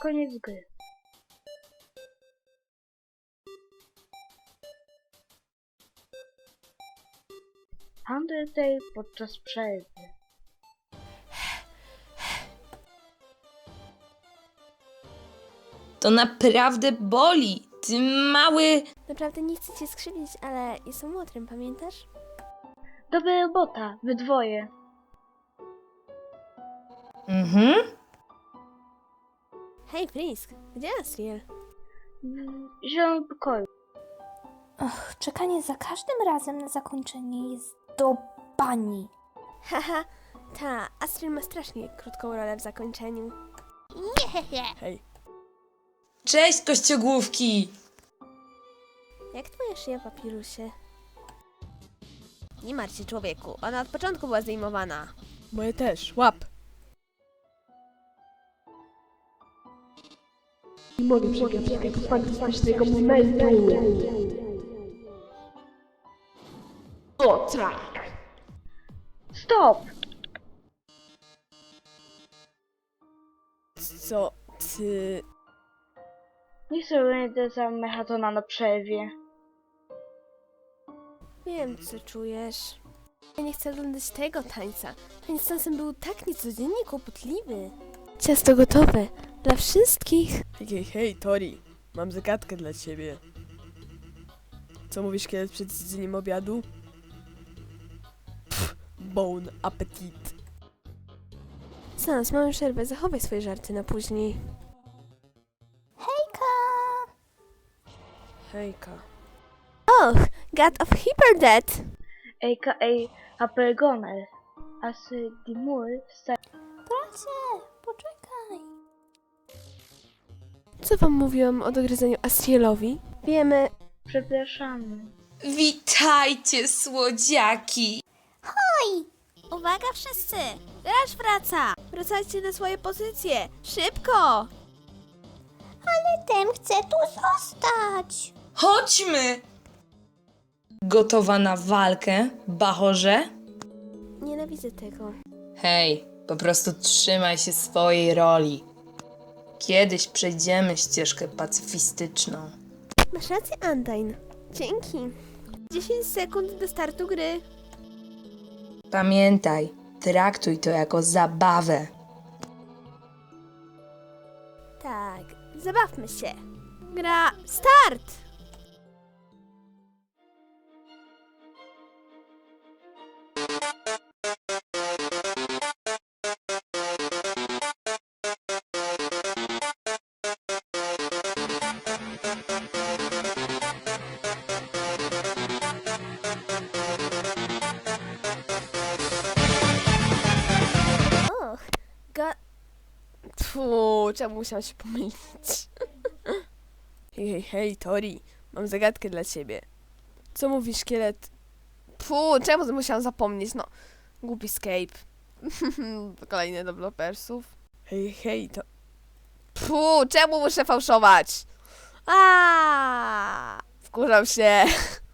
Koniec gry. Undertale podczas przerwy. To naprawdę boli. Ty mały. Naprawdę nie chcę cię skrzywdzić, ale jestem łotrem, pamiętasz? Dobra robota, wy dwoje. Mhm. Hej, Frisk, gdzie Asriel? W zielonym pokoju. Och, czekanie za każdym razem na zakończenie jest do bani. Haha, ta, Asriel ma strasznie krótką rolę w zakończeniu. Hej. Cześć, kościogłówki. Jak twoja szyja, papirusie? Nie martw się, człowieku. Ona od początku była zdejmowana. Moje też, łap! Nie mogę przegapić tego fantastycznego momentu. O tak! Stop! Co ty... Nie sobie będę za mechatona na przerwie. Wiem, co czujesz. Ja nie chcę oglądać tego tańca. Tańc czasem był tak niecodziennie kłopotliwy. Ciasto gotowe. Dla wszystkich. Hej, hej, hej, Tori. Mam zagadkę dla ciebie. Co mówisz kiedyś przed jedzeniem obiadu? Pff, bon appetit. Sans, mamy przerwę. Zachowaj swoje żarty na później. Hejka! Hejka. Och, God of Hyperdeath! A.k.a. Apergoner. Asy Dimur sta- Bracie, Co wam mówiłam o dogryzeniu Asrielowi? Wiemy, Przepraszamy. Witajcie, słodziaki. Uwaga wszyscy! Raż wraca! Wracajcie na swoje pozycje! Szybko! Ten chce tu zostać. Chodźmy. Gotowa na walkę, bachorze? Nienawidzę tego. Hej, po prostu trzymaj się swojej roli. Kiedyś przejdziemy ścieżkę pacyfistyczną. Masz rację, Undyne. Dzięki. 10 sekund do startu gry. Pamiętaj, traktuj to jako zabawę. Tak, zabawmy się. Gra start! Tfu, czemu musiałam się pomylić? Hej, hej, hej, Tori. Mam zagadkę dla ciebie. Co mówi szkielet? Fu, czemu musiałam zapomnieć? No, głupi Scape. Kolejny dewelopersów. Hej, hej, to... Fu, czemu muszę fałszować? A, Wkurzam się.